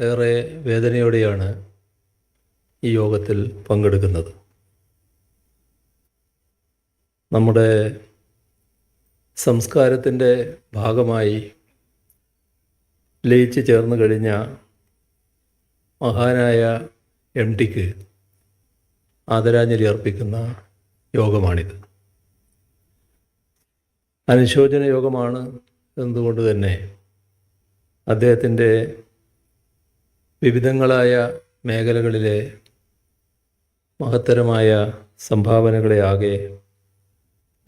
ഏറെ വേദനയോടെയാണ് ഈ യോഗത്തിൽ പങ്കെടുക്കുന്നത്. നമ്മുടെ സംസ്കാരത്തിന്റെ ഭാഗമായി ലയിച്ച് ചേർന്ന് കഴിഞ്ഞ മഹാനായ എം ടിക്ക് ആദരാഞ്ജലി അർപ്പിക്കുന്ന യോഗമാണിത്. അനുശോചന യോഗമാണ് എന്നതുകൊണ്ട് തന്നെ അദ്ദേഹത്തിന്റെ വിവിധങ്ങളായ മേഖലകളിലെ മഹത്തരമായ സംഭാവനകളെ ആകെ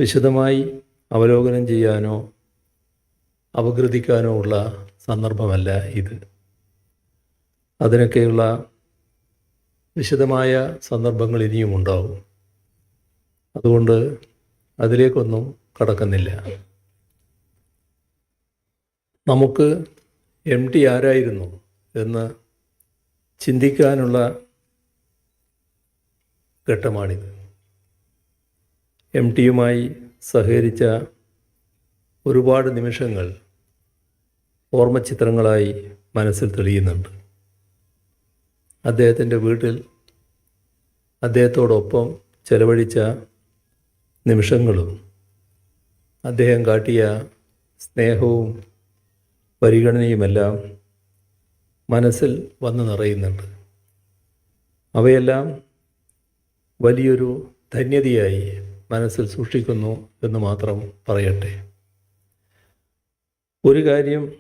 വിശദമായി അവലോകനം ചെയ്യാനോ അപഗ്രഥിക്കാനോ ഉള്ള സന്ദർഭമല്ല ഇത്. അതിനൊക്കെയുള്ള വിശദമായ സന്ദർഭങ്ങൾ ഇനിയും ഉണ്ടാവും. അതുകൊണ്ട് അതിലേക്കൊന്നും കടക്കുന്നില്ല. നമുക്ക് എം ടി ആരായിരുന്നു എന്ന് ചിന്തിക്കാനുള്ള ഘട്ടമാണിത്. എം ടിയുമായി സഹകരിച്ച ഒരുപാട് നിമിഷങ്ങൾ ഓർമ്മചിത്രങ്ങളായി മനസ്സിൽ തെളിയുന്നുണ്ട്. അദ്ദേഹത്തിന്റെ വീട്ടിൽ അദ്ദേഹത്തോടൊപ്പം ചെലവഴിച്ച നിമിഷങ്ങളും അദ്ദേഹം കാട്ടിയ സ്നേഹവും പരിഗണനയുമെല്ലാം മനസ്സിൽ വന്ന് നിറയുന്നുണ്ട്. അവയെല്ലാം വലിയൊരു ധന്യതയായി മനസ്സിൽ സൂക്ഷിക്കുന്നു എന്ന് മാത്രം പറയട്ടെ. ഒരു കാര്യം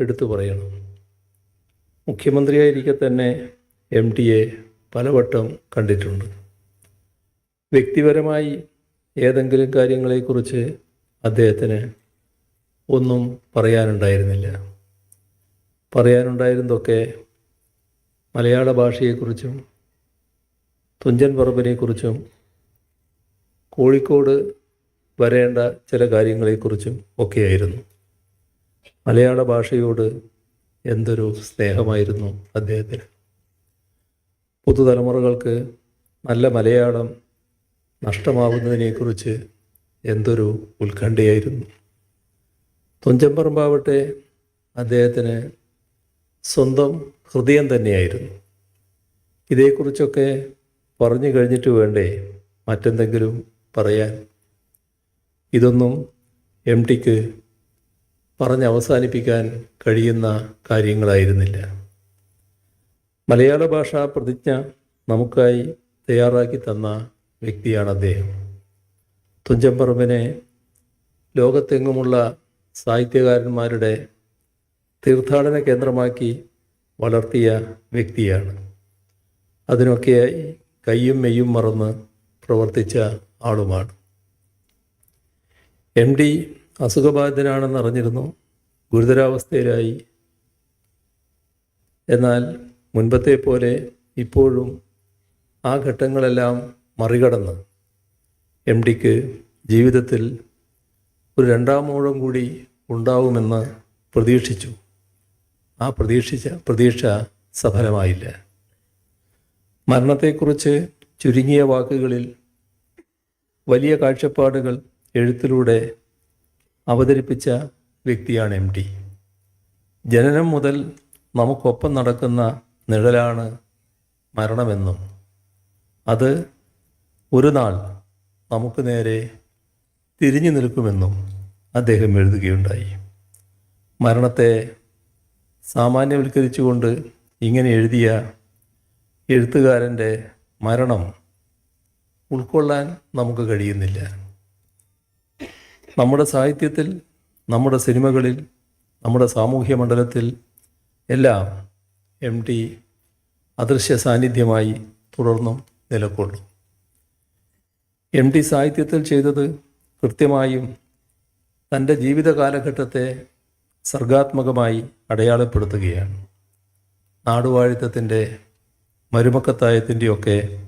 എടുത്തു പറയണം. മുഖ്യമന്ത്രിയായിരിക്കെ തന്നെ എം ടി എ പലവട്ടം കണ്ടിട്ടുണ്ട്. വ്യക്തിപരമായി ഏതെങ്കിലും കാര്യങ്ങളെക്കുറിച്ച് അദ്ദേഹത്തിന് ഒന്നും പറയാനുണ്ടായിരുന്നില്ല. പറയാനുണ്ടായിരുന്നതൊക്കെ മലയാള ഭാഷയെക്കുറിച്ചും തുഞ്ചൻ പറമ്പിനെക്കുറിച്ചും കോഴിക്കോട് വരേണ്ട ചില കാര്യങ്ങളെക്കുറിച്ചും ഒക്കെയായിരുന്നു. മലയാള ഭാഷയോട് എന്തൊരു സ്നേഹമായിരുന്നു അദ്ദേഹത്തിന്. പുതുതലമുറകൾക്ക് നല്ല മലയാളം നഷ്ടമാവുന്നതിനെക്കുറിച്ച് എന്തൊരു ഉത്കണ്ഠയായിരുന്നു. തുഞ്ചമ്പറമ്പാവട്ടെ അദ്ദേഹത്തിന് സ്വന്തം ഹൃദയം തന്നെയായിരുന്നു. ഇതേക്കുറിച്ചൊക്കെ പറഞ്ഞു കഴിഞ്ഞിട്ട് വേണ്ടേ മറ്റെന്തെങ്കിലും പറയാൻ? ഇതൊന്നും എം ടിക്ക് പറഞ്ഞ് അവസാനിപ്പിക്കാൻ കഴിയുന്ന കാര്യങ്ങളായിരുന്നില്ല. മലയാള ഭാഷാ പ്രതിജ്ഞ നമുക്കായി തയ്യാറാക്കി തന്ന വ്യക്തിയാണ് അദ്ദേഹം. തുഞ്ചമ്പറമ്പിനെ ലോകത്തെങ്ങുമുള്ള സാഹിത്യകാരന്മാരുടെ തീർത്ഥാടന കേന്ദ്രമാക്കി വളർത്തിയ വ്യക്തിയാണ്. അതിനൊക്കെയായി കയ്യും മെയ്യും മറന്ന് പ്രവർത്തിച്ച ആളുമാണ്. എം ഡി അസുഖബാധിതനാണെന്ന് അറിഞ്ഞിരുന്നു ഗുരുതരാവസ്ഥയിലായി. എന്നാൽ മുൻപത്തെ പോലെ ഇപ്പോഴും ആ ഘട്ടങ്ങളെല്ലാം മറികടന്ന് എം ഡിക്ക് ജീവിതത്തിൽ ഒരു രണ്ടാം ഊഴം കൂടി ഉണ്ടാവുമെന്ന് പ്രതീക്ഷിച്ചു. ആ പ്രതീക്ഷിച്ച പ്രതീക്ഷ സഫലമായില്ല. മരണത്തെക്കുറിച്ച് ചുരുങ്ങിയ വാക്കുകളിൽ വലിയ കാഴ്ചപ്പാടുകൾ എഴുത്തിലൂടെ അവതരിപ്പിച്ച വ്യക്തിയാണ് എം ടി ജനനം മുതൽ നമുക്കൊപ്പം നടക്കുന്ന നിഴലാണ് മരണമെന്നും അത് ഒരു നാൾ നമുക്ക് നേരെ തിരിഞ്ഞു നിൽക്കുമെന്നും അദ്ദേഹം എഴുതുകയുണ്ടായി. മരണത്തെ സാമാന്യവൽക്കരിച്ചുകൊണ്ട് ഇങ്ങനെ എഴുതിയ എഴുത്തുകാരന്റെ മരണം ഉൾക്കൊള്ളാൻ നമുക്ക് കഴിയുന്നില്ല. നമ്മുടെ സാഹിത്യത്തിൽ നമ്മുടെ സിനിമകളിൽ നമ്മുടെ സാമൂഹ്യ മണ്ഡലത്തിൽ എല്ലാം എം ടി അദൃശ്യ സാന്നിധ്യമായി തുടർന്നും നിലകൊള്ളും. എം ടി സാഹിത്യത്തിൽ ചെയ്തത് കൃത്യമായും തന്റെ ജീവിത കാലഘട്ടത്തെ സർഗാത്മകമായി അടയാളപ്പെടുത്തുകയാണ്. നാടുവാഴിത്തത്തിന്റെ മരുമക്കത്തായത്തിന്റെയൊക്കെ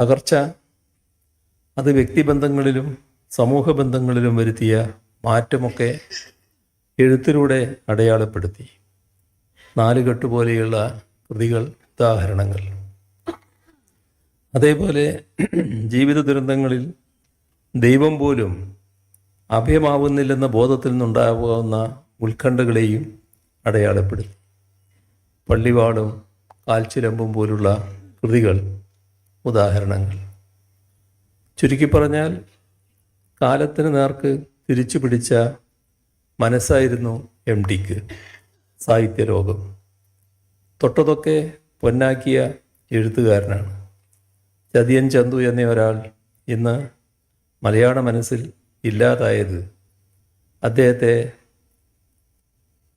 തകർച്ച അത് വ്യക്തിബന്ധങ്ങളിലും സമൂഹ ബന്ധങ്ങളിലും വരുത്തിയ മാറ്റമൊക്കെ എഴുത്തിലൂടെ അടയാളപ്പെടുത്തി. നാലുകെട്ട് പോലെയുള്ള കൃതികൾ ഉദാഹരണങ്ങൾ. അതേപോലെ ജീവിത ദുരന്തങ്ങളിൽ ദൈവം പോലും അഭയമാവുന്നില്ലെന്ന ബോധത്തിൽ നിന്നുണ്ടാകാവുന്ന ഉത്കണ്ഠകളെയും അടയാളപ്പെടുത്തി. പള്ളിവാടും കാൽച്ചിലമ്പും പോലുള്ള കൃതികൾ ഉദാഹരണങ്ങൾ. ചുരുക്കി പറഞ്ഞാൽ കാലത്തിന് നേർക്ക് തിരിച്ചു പിടിച്ച മനസ്സായിരുന്നു എം ഡിക്ക് സാഹിത്യലോകം. തൊട്ടതൊക്കെ പൊന്നാക്കിയ എഴുത്തുകാരനാണ്. ചതിയൻ ചന്തു എന്ന ഒരാൾ ഇന്ന് മലയാള മനസ്സിൽ ഇല്ലാതായത് അദ്ദേഹത്തെ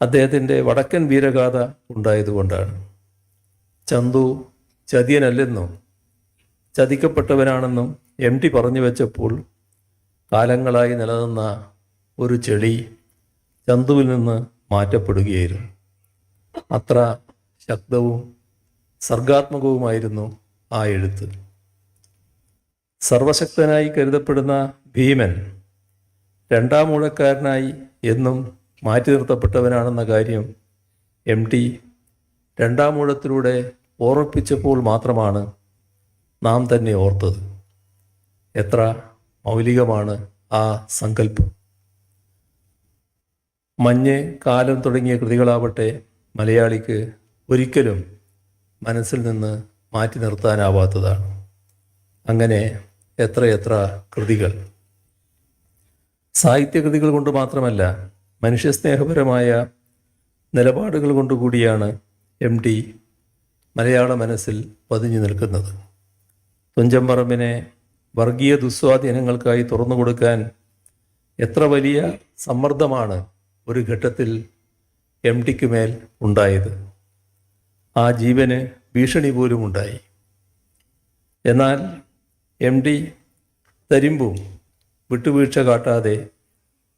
അദ്ദേഹത്തിന്റെ വടക്കൻ വീരഗാഥ ഉണ്ടായതുകൊണ്ടാണ്. ചന്തു ചതിയനല്ലെന്നും ചതിക്കപ്പെട്ടവനാണെന്നും എം ടി പറഞ്ഞു വെച്ചപ്പോൾ കാലങ്ങളായി നിലനിന്ന ഒരു ചെളി ചന്തുവിൽ നിന്ന് മാറ്റപ്പെടുകയായിരുന്നു. അത്ര ശക്തവും സർഗാത്മകവുമായിരുന്നു ആ എഴുത്ത്. സർവശക്തനായി കരുതപ്പെടുന്ന ഭീമൻ രണ്ടാം ഊഴക്കാരനായി എന്നും മാറ്റി നിർത്തപ്പെട്ടവനാണെന്ന കാര്യം എം ടി രണ്ടാം ഊഴത്തിലൂടെ ഓർമ്മിപ്പിച്ചപ്പോൾ മാത്രമാണ് നാം തന്നെ ഓർത്തത്. എത്ര മൗലികമാണ് ആ സങ്കല്പം. മഞ്ഞ് കാലം തുടങ്ങിയ കൃതികളാവട്ടെ മലയാളിക്ക് ഒരിക്കലും മനസ്സിൽ നിന്ന് മാറ്റി നിർത്താനാവാത്തതാണ്. അങ്ങനെ എത്രയെത്ര കൃതികൾ. സാഹിത്യകൃതികൾ കൊണ്ട് മാത്രമല്ല മനുഷ്യസ്നേഹപരമായ നിലപാടുകൾ കൊണ്ടുകൂടിയാണ് എം ടി മലയാള മനസ്സിൽ പതിഞ്ഞു നിൽക്കുന്നത്. തുഞ്ചമ്പറമ്പിനെ വർഗീയ ദുസ്വാധീനങ്ങൾക്കായി തുറന്നു കൊടുക്കാൻ എത്ര വലിയ സമ്മർദ്ദമാണ് ഒരു ഘട്ടത്തിൽ എം ടിക്ക് മേൽ ഉണ്ടായത്. ആ ജീവന് ഭീഷണി പോലും ഉണ്ടായി. എന്നാൽ എം ഡി തരിമ്പും വിട്ടുവീഴ്ച കാട്ടാതെ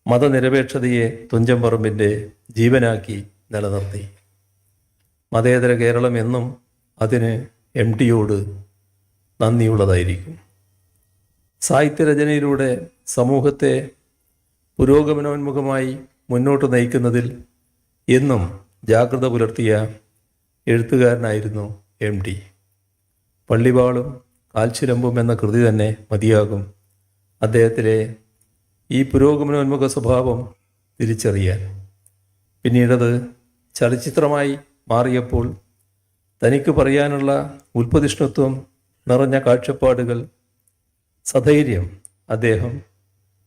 മതനിരപേക്ഷതയെ തുഞ്ചമ്പറമ്പിന്റെ ജീവനാക്കി നിലനിർത്തി. മതേതര കേരളം എന്നും അതിന് എം ടിയോട് നന്ദിയുള്ളതായിരിക്കും. സാഹിത്യരചനയിലൂടെ സമൂഹത്തെ പുരോഗമനോന്മുഖമായി മുന്നോട്ട് നയിക്കുന്നതിൽ എന്നും ജാഗ്രത പുലർത്തിയ എഴുത്തുകാരനായിരുന്നു എം ടി. പള്ളിവാളും കാൽച്ചിലമ്പും എന്ന കൃതി തന്നെ മതിയാകും അദ്ദേഹത്തിലെ ഈ പുരോഗമനോന്മുഖ സ്വഭാവം തിരിച്ചറിയാൻ. പിന്നീടത് ചലച്ചിത്രമായി മാറിയപ്പോൾ തനിക്ക് പറയാനുള്ള ഉൽപ്പതിഷ്ണുത്വം നിറഞ്ഞ കാഴ്ചപ്പാടുകൾ സധൈര്യം അദ്ദേഹം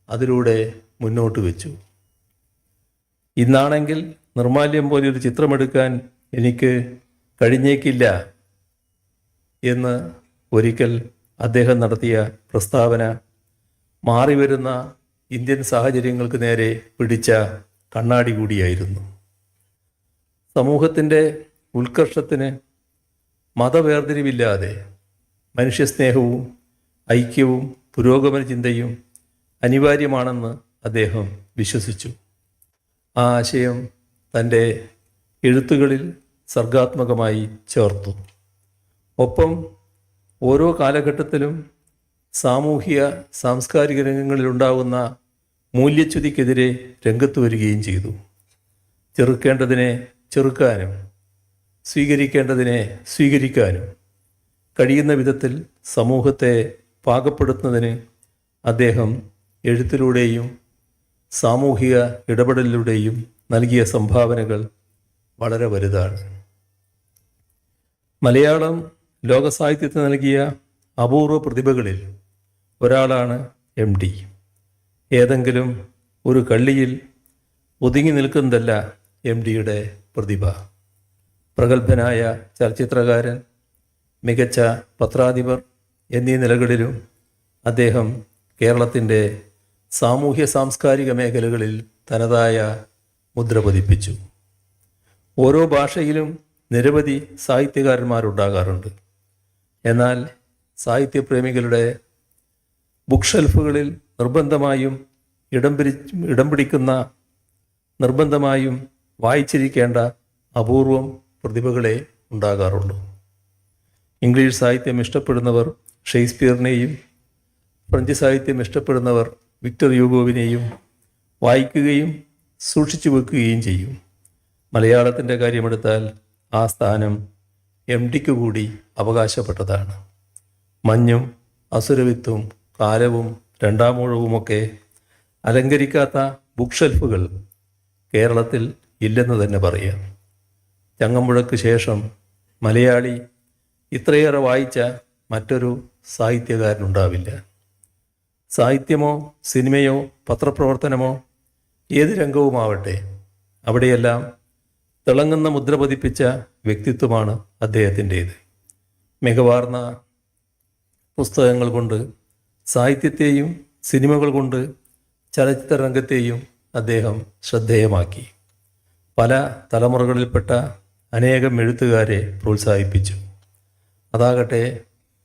അതിലൂടെ മുന്നോട്ട് വെച്ചു. ഇന്നാണെങ്കിൽ നിർമാല്യം പോലെ ഒരു ചിത്രമെടുക്കാൻ എനിക്ക് കഴിഞ്ഞേക്കില്ല എന്ന് ഒരിക്കൽ അദ്ദേഹം നടത്തിയ പ്രസ്താവന മാറിവരുന്ന ഇന്ത്യൻ സാഹചര്യങ്ങൾക്ക് നേരെ പിടിച്ച കണ്ണാടി കൂടിയായിരുന്നു. സമൂഹത്തിന്റെ ഉത്കർഷത്തിന് മതവേർതിരിവില്ലാതെ മനുഷ്യസ്നേഹവും ഐക്യവും പുരോഗമന ചിന്തയും അനിവാര്യമാണെന്ന് അദ്ദേഹം വിശ്വസിച്ചു. ആ ആശയം തന്റെ എഴുത്തുകളിൽ സർഗാത്മകമായി ചേർത്തു. ഒപ്പം ഓരോ കാലഘട്ടത്തിലും സാമൂഹിക സാംസ്കാരിക രംഗങ്ങളിലുണ്ടാകുന്ന മൂല്യച്യുതിക്കെതിരെ രംഗത്ത് വരികയും ചെയ്തു. ചെറുക്കേണ്ടതിനെ ചെറുക്കാനും സ്വീകരിക്കേണ്ടതിനെ സ്വീകരിക്കാനും കഴിയുന്ന വിധത്തിൽ സമൂഹത്തെ പാകപ്പെടുത്തുന്നതിന് അദ്ദേഹം എഴുത്തിലൂടെയും സാമൂഹിക ഇടപെടലിലൂടെയും നൽകിയ സംഭാവനകൾ വളരെ വലുതാണ്. മലയാളം ലോകസാഹിത്യത്തിന് നൽകിയ അപൂർവ പ്രതിഭകളിൽ ഒരാളാണ് എം ഡി. ഏതെങ്കിലും ഒരു കള്ളിയിൽ ഒതുങ്ങി നിൽക്കുന്നതല്ല എം ഡിയുടെ പ്രതിഭ. പ്രഗത്ഭനായ ചലച്ചിത്രകാരൻ മികച്ച പത്രാധിപർ എന്നീ നിലകളിലും അദ്ദേഹം കേരളത്തിന്റെ സാമൂഹ്യ സാംസ്കാരിക മേഖലകളിൽ തനതായ മുദ്ര പതിപ്പിച്ചു. ഓരോ ഭാഷയിലും നിരവധി സാഹിത്യകാരന്മാരുണ്ടാകാറുണ്ട്. എന്നാൽ സാഹിത്യപ്രേമികളുടെ ബുക്ക് ഷെൽഫുകളിൽ നിർബന്ധമായും ഇടം പിടി ഇടം പിടിക്കുന്ന നിർബന്ധമായും വായിച്ചിരിക്കേണ്ട അപൂർവം പ്രതിഭകളെ ഉണ്ടാകാറുള്ളൂ. ഇംഗ്ലീഷ് സാഹിത്യം ഇഷ്ടപ്പെടുന്നവർ ഷേക്സ്പിയറിനെയും ഫ്രഞ്ച് സാഹിത്യം ഇഷ്ടപ്പെടുന്നവർ വിക്ടർ യൂഗോവിനെയും വായിക്കുകയും സൂക്ഷിച്ചു വെക്കുകയും ചെയ്യും. മലയാളത്തിന്റെ കാര്യമെടുത്താൽ ആ സ്ഥാനം എം ഡിക്ക് കൂടി അവകാശപ്പെട്ടതാണ്. മഞ്ഞും അസുരവിത്തും കാലവും രണ്ടാമൂഴവുമൊക്കെ അലങ്കരിക്കാത്ത ബുക്ക് ഷെൽഫുകൾ കേരളത്തിൽ ഇല്ലെന്ന് തന്നെ പറയാം. ചങ്ങമ്പുഴക്ക് ശേഷം മലയാളി ഇത്രയേറെ വായിച്ച മറ്റൊരു സാഹിത്യകാരനുണ്ടാവില്ല. സാഹിത്യമോ സിനിമയോ പത്രപ്രവർത്തനമോ ഏത് രംഗവുമാവട്ടെ അവിടെയെല്ലാം തിളങ്ങുന്ന മുദ്ര പതിപ്പിച്ച വ്യക്തിത്വമാണ് അദ്ദേഹത്തിന്റേത്. മികവാർന്ന പുസ്തകങ്ങൾ കൊണ്ട് സാഹിത്യത്തെയും സിനിമകൾ കൊണ്ട് ചലച്ചിത്ര രംഗത്തെയും അദ്ദേഹം ശ്രദ്ധേയമാക്കി. പല തലമുറകളിൽപ്പെട്ട അനേകം എഴുത്തുകാരെ പ്രോത്സാഹിപ്പിച്ചു. അതാകട്ടെ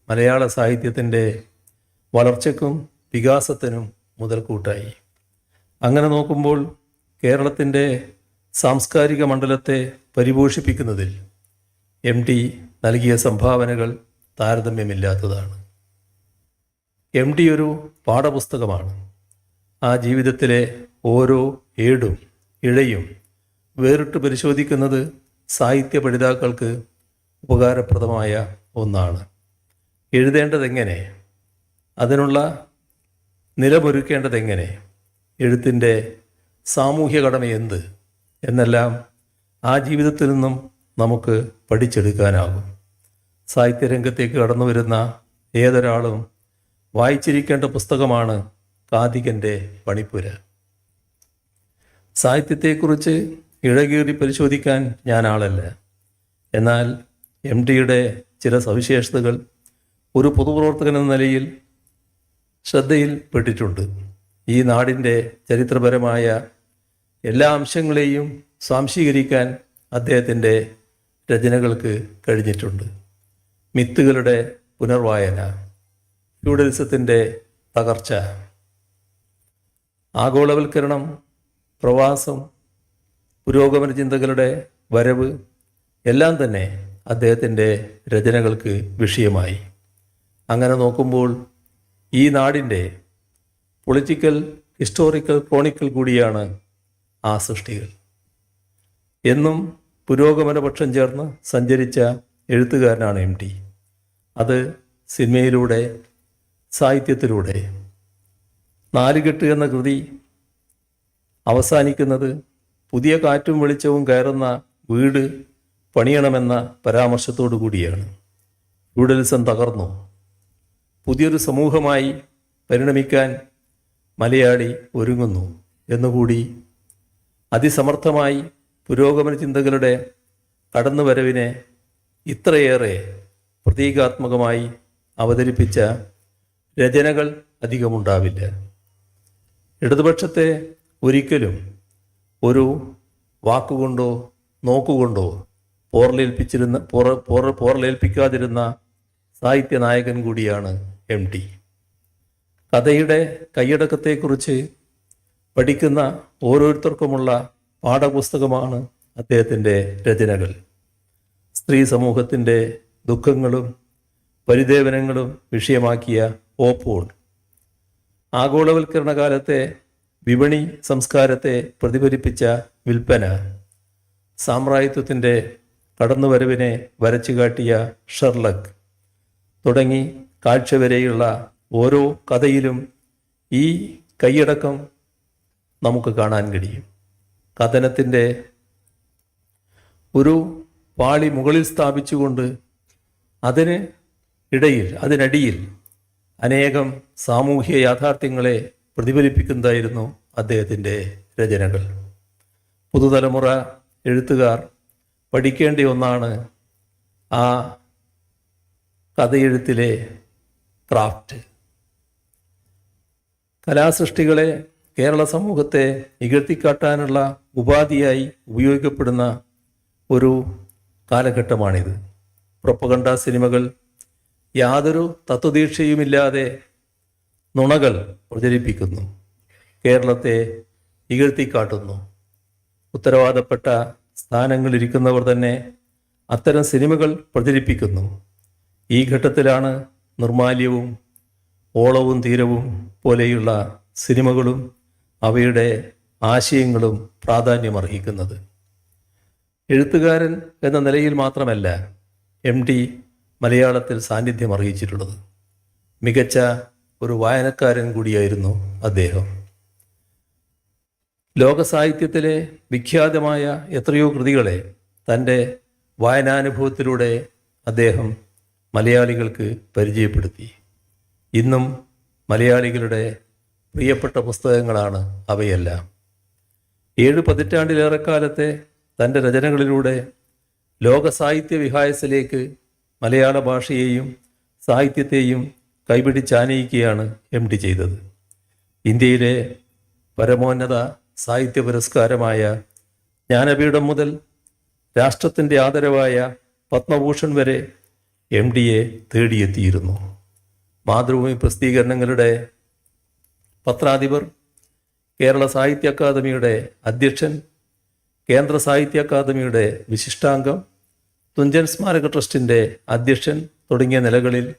മലയാള സാഹിത്യത്തിന്റെ വളർച്ചയ്ക്കും വികാസത്തിനും മുതൽക്കൂട്ടായി. അങ്ങനെ നോക്കുമ്പോൾ കേരളത്തിന്റെ സാംസ്കാരിക മണ്ഡലത്തെ പരിപോഷിപ്പിക്കുന്നതിൽ എം ടി നൽകിയ സംഭാവനകൾ താരതമ്യമില്ലാത്തതാണ്. എം ഡി ഒരു പാഠപുസ്തകമാണ്. ആ ജീവിതത്തിലെ ഓരോ ഏടും ഇഴയും വേറിട്ട് പരിശോധിക്കുന്നത് സാഹിത്യ പഠിതാക്കൾക്ക് ഉപകാരപ്രദമായ ഒന്നാണ്. എഴുതേണ്ടതെങ്ങനെ? അതിനുള്ള നിലമൊരുക്കേണ്ടതെങ്ങനെ? എഴുത്തിന്റെ സാമൂഹ്യ കടമ എന്ത്? എന്നെല്ലാം ആ ജീവിതത്തിൽ നിന്നും നമുക്ക് പഠിച്ചെടുക്കാനാകും. സാഹിത്യരംഗത്തേക്ക് കടന്നു വരുന്ന ഏതൊരാളും വായിച്ചിരിക്കേണ്ട പുസ്തകമാണ് കാതികന്റെ പണിപ്പുര. സാഹിത്യത്തെക്കുറിച്ച് ഇഴകീറി പരിശോധിക്കാൻ ഞാൻ ആളല്ല. എന്നാൽ എം ടിയുടെ ചില സവിശേഷതകൾ ഒരു പൊതുപ്രവർത്തകൻ എന്ന നിലയിൽ ശ്രദ്ധയിൽപ്പെട്ടിട്ടുണ്ട് ഈ നാടിന്റെ ചരിത്രപരമായ എല്ലാ അംശങ്ങളെയും സ്വാംശീകരിക്കാൻ അദ്ദേഹത്തിന്റെ രചനകൾക്ക് കഴിഞ്ഞിട്ടുണ്ട്. മിത്തുകളുടെ പുനർവായന. ഫ്യൂഡലിസത്തിന്റെ തകർച്ച ആഗോളവൽക്കരണം പ്രവാസം പുരോഗമന ചിന്തകളുടെ വരവ് എല്ലാം തന്നെ അദ്ദേഹത്തിന്റെ രചനകൾക്ക് വിഷയമായി. അങ്ങനെ നോക്കുമ്പോൾ ഈ നാടിന്റെ പൊളിറ്റിക്കൽ ഹിസ്റ്റോറിക്കൽ ക്രോണിക്കൽ കൂടിയാണ് ആ സൃഷ്ടികൾ. എന്നും പുരോഗമനപക്ഷം ചേർന്ന് സഞ്ചരിച്ച എഴുത്തുകാരനാണ് എം ടി. അത് സിനിമയിലൂടെ സാഹിത്യത്തിലൂടെ. നാലുകെട്ട് എന്ന കൃതി അവസാനിക്കുന്നത് പുതിയ കാറ്റും വെളിച്ചവും കയറുന്ന വീട് പണിയണമെന്ന പരാമർശത്തോടു കൂടിയാണ്. ഫ്യൂഡലിസം തകർന്നു. പുതിയൊരു സമൂഹമായി പരിണമിക്കാൻ മലയാളി ഒരുങ്ങുന്നു എന്നുകൂടി അതിസമർത്ഥമായി പുരോഗമന ചിന്തകളുടെ കടന്നുവരവിനെ ഇത്രയേറെ പ്രതീകാത്മകമായി അവതരിപ്പിച്ച രചനകൾ അധികമുണ്ടാവില്ല. ഇടതുപക്ഷത്തെ ഒരിക്കലും ഒരു വാക്കുകൊണ്ടോ നോക്കുകൊണ്ടോ പോറലേൽപ്പിച്ചിരുന്ന പോറ പോറ പോറലേൽപ്പിക്കാതിരുന്ന സാഹിത്യ നായകൻ കൂടിയാണ് എം ടി. കഥയുടെ കൈയടക്കത്തെക്കുറിച്ച് പഠിക്കുന്ന ഓരോരുത്തർക്കുമുള്ള പാഠപുസ്തകമാണ് അദ്ദേഹത്തിന്റെ രചനകൾ. സ്ത്രീ സമൂഹത്തിന്റെ ദുഃഖങ്ങളും പരിദേവനങ്ങളും വിഷയമാക്കിയ ഓപ്പോൾ ആഗോളവൽക്കരണ കാലത്തെ വിപണി സംസ്കാരത്തെ പ്രതിഫലിപ്പിച്ച വിൽപ്പന സാമ്രാജ്യത്വത്തിന്റെ കടന്നുവരവിനെ വരച്ചു കാട്ടിയ ഷെർലക് തുടങ്ങി കാഴ്ച വരെയുള്ള ഓരോ കഥയിലും ഈ കൈയടക്കം നമുക്ക് കാണാൻ കഴിയും. കഥനത്തിന്റെ ഒരു പാളി മുകളിൽ സ്ഥാപിച്ചുകൊണ്ട് അതിന് ഇടയിൽ അതിനടിയിൽ അനേകം സാമൂഹ്യ യാഥാർത്ഥ്യങ്ങളെ പ്രതിഫലിപ്പിക്കുന്നതായിരുന്നു അദ്ദേഹത്തിന്റെ രചനകൾ. പുതുതലമുറ എഴുത്തുകാർ പഠിക്കേണ്ട ഒന്നാണ് ആ കഥയെഴുത്തിലെ ക്രാഫ്റ്റ്. കലാസൃഷ്ടികളെ കേരള സമൂഹത്തെ ഇകഴ്ത്തിക്കാട്ടാനുള്ള ഉപാധിയായി ഉപയോഗിക്കപ്പെടുന്ന ഒരു കാലഘട്ടമാണിത്. പ്രൊപ്പഗണ്ട സിനിമകൾ യാതൊരു തത്വദീക്ഷയുമില്ലാതെ നുണകൾ പ്രചരിപ്പിക്കുന്നു. കേരളത്തെ ഇകഴ്ത്തിക്കാട്ടുന്നു. ഉത്തരവാദപ്പെട്ട സ്ഥാനങ്ങളിരിക്കുന്നവർ തന്നെ അത്തരം സിനിമകൾ പ്രചരിപ്പിക്കുന്നു. ഈ ഘട്ടത്തിലാണ് നിർമാല്യവും ഓളവും തീരവും പോലെയുള്ള സിനിമകളും അവയുടെ ആശയങ്ങളും പ്രാധാന്യമർഹിക്കുന്നത്. എഴുത്തുകാരൻ എന്ന നിലയിൽ മാത്രമല്ല എം മലയാളത്തിൽ സാന്നിധ്യം അറിയിച്ചിട്ടുള്ളത്. മികച്ച ഒരു വായനക്കാരൻ കൂടിയായിരുന്നു അദ്ദേഹം. ലോകസാഹിത്യത്തിലെ വിഖ്യാതമായ എത്രയോ കൃതികളെ തന്റെ വായനാനുഭവത്തിലൂടെ അദ്ദേഹം മലയാളികൾക്ക് പരിചയപ്പെടുത്തി. ഇന്നും മലയാളികളുടെ പ്രിയപ്പെട്ട പുസ്തകങ്ങളാണ് അവയെല്ലാം. ഏഴ് പതിറ്റാണ്ടിലേറെക്കാലത്തെ തന്റെ രചനകളിലൂടെ ലോക സാഹിത്യ വിഹായസിലേക്ക് മലയാള ഭാഷയെയും സാഹിത്യത്തെയും കൈപിടിച്ചാനയിക്കുകയാണ് എം ഡി ചെയ്തത്. ഇന്ത്യയിലെ പരമോന്നത സാഹിത്യ പുരസ്കാരമായ ജ്ഞാനപീഠം മുതൽ രാഷ്ട്രത്തിന്റെ ആദരവായ പത്മഭൂഷൺ വരെ എം ഡിയെ തേടിയെത്തിയിരുന്നു. മാതൃഭൂമി പ്രസിദ്ധീകരണങ്ങളുടെ പത്രാധിപർ കേരള സാഹിത്യ അക്കാദമിയുടെ അധ്യക്ഷൻ കേന്ദ്ര സാഹിത്യ അക്കാദമിയുടെ വിശിഷ്ടാംഗം തുഞ്ചൻ സ്മാരക ട്രസ്റ്റിന്റെ അധ്യക്ഷൻ തുടങ്ങിയ നിലകളിൽ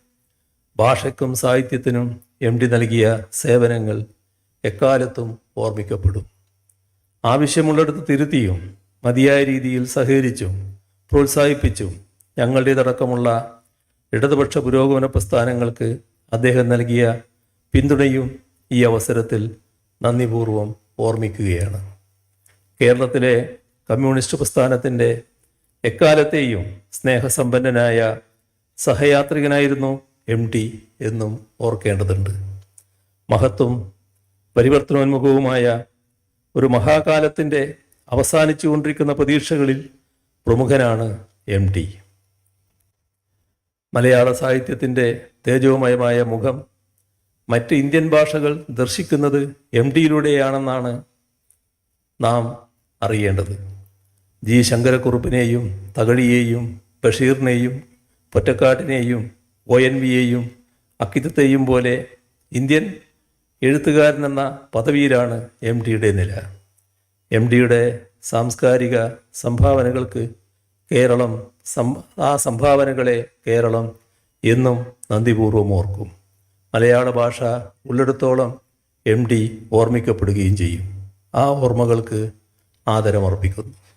ഭാഷയ്ക്കും സാഹിത്യത്തിനും എം ഡി നൽകിയ സേവനങ്ങൾ എക്കാലത്തും ഓർമ്മിക്കപ്പെടും. ആവശ്യമുള്ളിടത്ത് തിരുത്തിയും മതിയായ രീതിയിൽ സഹകരിച്ചും പ്രോത്സാഹിപ്പിച്ചും ഞങ്ങളുടേതടക്കമുള്ള ഇടതുപക്ഷ പുരോഗമന പ്രസ്ഥാനങ്ങൾക്ക് അദ്ദേഹം നൽകിയ പിന്തുണയും ഈ അവസരത്തിൽ നന്ദിപൂർവം ഓർമ്മിക്കുകയാണ്. കേരളത്തിലെ കമ്മ്യൂണിസ്റ്റ് പ്രസ്ഥാനത്തിന്റെ എക്കാലത്തെയും സ്നേഹസമ്പന്നനായ സഹയാത്രികനായിരുന്നു എം ടി എന്നും ഓർക്കേണ്ടതുണ്ട്. മഹത്വം പരിവർത്തനോന്മുഖവുമായ ഒരു മഹാകാലത്തിന്റെ അവസാനിച്ചുകൊണ്ടിരിക്കുന്ന പ്രതീക്ഷകളിൽ പ്രമുഖനാണ് എം ടി. മലയാള സാഹിത്യത്തിന്റെ തേജോമയമായ മുഖം മറ്റ് ഇന്ത്യൻ ഭാഷകൾ ദർശിക്കുന്നത് എം ഡിയിലൂടെയാണെന്നാണ് നാം അറിയേണ്ടത്. ജി ശങ്കരക്കുറുപ്പിനെയും തകഴിയെയും ബഷീറിനെയും പൊറ്റക്കാട്ടിനെയും ഒ എൻ വിയെയും അക്കിത്തത്തെയും പോലെ ഇന്ത്യൻ എഴുത്തുകാരനെന്ന പദവിയിലാണ് എം ഡിയുടെ നില. എം ഡിയുടെ സാംസ്കാരിക സംഭാവനകൾക്ക് കേരളം ആ സംഭാവനകളെ കേരളം എന്നും നന്ദിപൂർവം ഓർക്കും. മലയാള ഭാഷ ഉള്ളിടത്തോളം എം ഡി ഓർമ്മിക്കപ്പെടുകയും ചെയ്യും. ആ ഓർമ്മകൾക്ക് ആദരമർപ്പിക്കുന്നു.